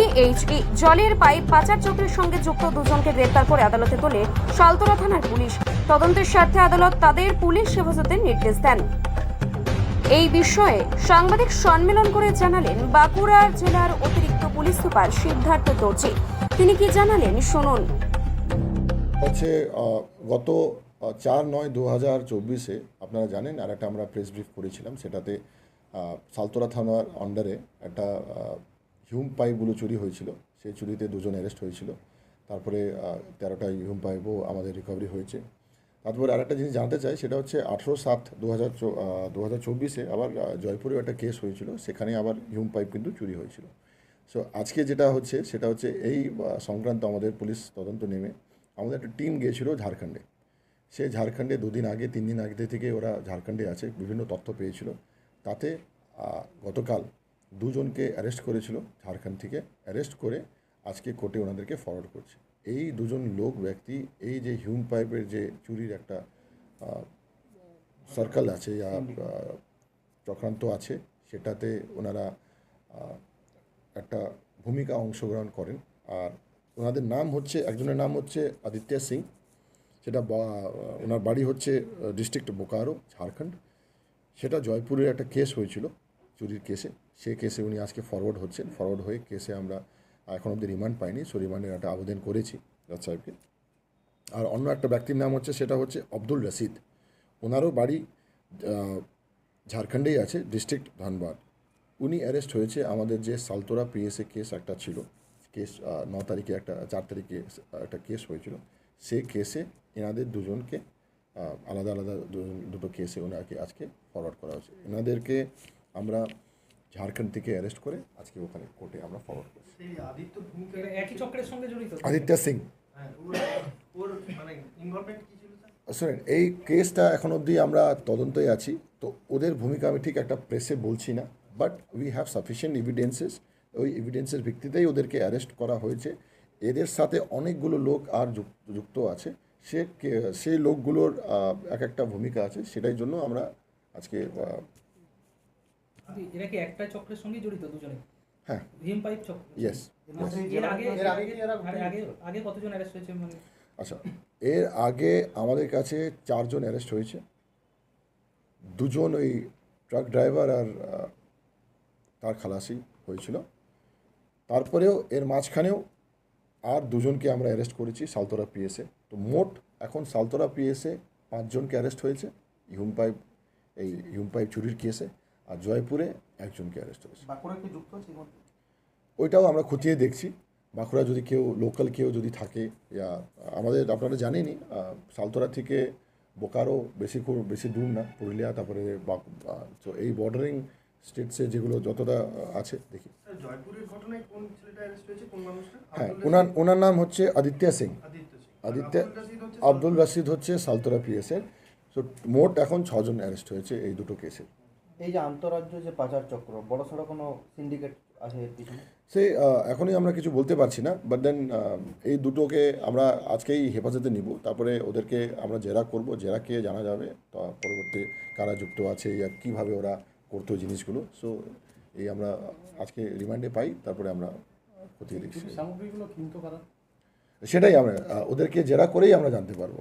PHE জলের pipe পাচার চক্রের সঙ্গে যুক্ত দুজনকে গ্রেপ্তার করে আদালতে তোলে সালতোরা থানার পুলিশ। তদন্তের স্বার্থে আদালত তাদের পুলিশ হেফাজতের নির্দেশ দেন। এই বিষয়ে সাংবাদিক সম্মেলন করে জানালেন বাঁকুড়া জেলার অতিরিক্ত পুলিশ সুপার সিদ্ধার্থ দর্জি। তিনি কি জানালেন? শুনুন। হচ্ছে গত চার নয় দু হাজার চব্বিশে, আপনারা জানেন আর একটা আমরা প্রেস ব্রিফ করেছিলাম, সেটাতে সালতোরা থানার আন্ডারে একটা হিউম পাইপগুলো চুরি হয়েছিল। সেই চুরিতে দুজন অ্যারেস্ট হয়েছিল। তারপরে তেরোটা হিউম পাইপও আমাদের রিকভারি হয়েছে। তারপরে আরেকটা জিনিস জানতে চাই, সেটা হচ্ছে আঠেরো সাত দু হাজার দু হাজার চব্বিশে আবার জয়পুরেও একটা কেস হয়েছিল। সেখানে আবার হিউম পাইপ কিন্তু চুরি হয়েছিল। সো আজকে যেটা হচ্ছে, সেটা হচ্ছে এই সংক্রান্ত আমাদের পুলিশ তদন্ত নেমে আমাদের একটা টিম গিয়েছিল ঝাড়খণ্ডে। সে ঝাড়খণ্ডে দুদিন আগে, তিন দিন আগে থেকে ওরা ঝাড়খণ্ডে আছে, বিভিন্ন তথ্য পেয়েছিল। তাতে গতকাল দুজনকে অ্যারেস্ট করেছিল ঝাড়খণ্ড থেকে। অ্যারেস্ট করে আজকে কোর্টে ওনাদেরকে ফরওয়ার্ড করছে। এই দুজন লোক ব্যক্তি এই যে হিউম পাইপের যে চুরির একটা সার্কেল আছে আহ, চক্রান্ত আছে সেটাতে ওনারা একটা ভূমিকা অংশগ্রহণ করেন। আর ওনাদের নাম হচ্ছে একজনের নাম হচ্ছে আদিত্য সিং সেটা ওনার বাড়ি হচ্ছে ডিস্ট্রিক্ট বোকারো ঝাড়খণ্ড। সেটা জয়পুরের একটা কেস হয়েছিল। চুরির কেসে, সেই কেসে উনি আজকে ফরওয়ার্ড হচ্ছেন। ফরওয়ার্ড হয়ে কেসে আমরা এখন অবধি রিমান্ড পাইনি। সো রিমান্ডের একটা আবেদন করেছি জাজ সাহেবকে। আর অন্য একটা ব্যক্তির নাম হচ্ছে, সেটা হচ্ছে আব্দুল রশিদ। ওনারও বাড়ি ঝাড়খণ্ডেই আছে ডিস্ট্রিক্ট ধানবাদ। উনি অ্যারেস্ট হয়েছে। আমাদের যে সালতোরা পিএসএ কেস একটা ছিল কেস ন তারিখে একটা, চার তারিখে একটা কেস হয়েছিল। সেই কেসে এনাদের দুজনকে আলাদা আলাদা দুটো কেসে ওনাকে আজকে ফরওয়ার্ড করা হয়েছে। এনাদেরকে আমরা ঝাড়খণ্ড থেকে অ্যারেস্ট করে আজকে ওখানে কোর্টে আমরা ফরওয়ার্ড করছি। আদিত্য একই চক্রের সঙ্গে জড়িত? আদিত্য সিং। হ্যাঁ মানে শুনেন এই কেসটা এখন অবধি আমরা তদন্তই আছি তো ওদের ভূমিকা আমি ঠিক একটা প্রেসে বলছি না but we have sufficient evidences ওই এভিডেন্সের ভিত্তিতেই ওদেরকে অ্যারেস্ট করা হয়েছে। এদের সাথে অনেকগুলো লোক আর যুক- যুক্ত আছে সে সেই লোকগুলোর এক একটা ভূমিকা আছে সেটাই জন্য আমরা আজকে এরা কি একটা চক্রের সঙ্গে জড়িত দুজনে? হ্যাঁ। ভীম পাইপ চক্র? ইয়েস এর আগে এর আগে আগে কতজন অ্যারেস্ট হয়েছে? মানে আচ্ছা এর আগে আমাদের কাছে চারজন অ্যারেস্ট হয়েছে। দুজন ওই ট্রাক ড্রাইভার আর তার খালাসি হয়েছিল। তারপরেও এর মাঝখানেও আর দুজনকে আমরা অ্যারেস্ট করেছি সালতোরা পিএসে তো মোট এখন সালতোরা পিএসে পাঁচজনকে অ্যারেস্ট হয়েছে। হিউম পাইপ এই হিউম পাইপ চুরির কেসে আর জয়পুরে একজনকে অ্যারেস্ট হয়েছে ওইটাও আমরা খতিয়ে দেখছি। বাঁকুড়া যদি কেউ লোকাল কেউ যদি থাকে ইয়া আমাদের আপনারা জানেনই সালতোরা থেকে বোকারো বেশি বেশি দূর না পুরুলিয়া তারপরে তো এই বর্ডারিং স্টেটসে যেগুলো যতটা আছে দেখি। স্যার জয়পুরের ঘটনায় কোন ছেলেটা অ্যারেস্ট হয়েছে? কোন মানুষটা হ্যাঁ ওনার ওনার নাম হচ্ছে আদিত্য সিং। আদিত্য আব্দুল রাশিদ হচ্ছে আব্দুল রশিদ হচ্ছে সালতোরা পিএসের সো মোট এখন ছজন অ্যারেস্ট হয়েছে এই দুটো কেসে এই যে আন্তঃরাজ্য যে পাচার চক্র বড় সড়ো কোনো সিন্ডিকেট আছে পিছনে? সে এখনই আমরা কিছু বলতে পারছি না বাট দেন এই দুটোকে আমরা আজকেই হেফাজতে নিব তারপরে ওদেরকে আমরা জেরা করব জেরাকে জানা যাবে তা পরবর্তী কারা যুক্ত আছে ইয়া কীভাবে ওরা করতো জিনিসগুলো সো এই আমরা আজকে রিমান্ডে পাই তারপরে আমরা খতিয়ে দেখছি। সামগ্রীগুলো কিনতো কারা? সেটাই আমরা ওদেরকে জেরা করেই আমরা জানতে পারব।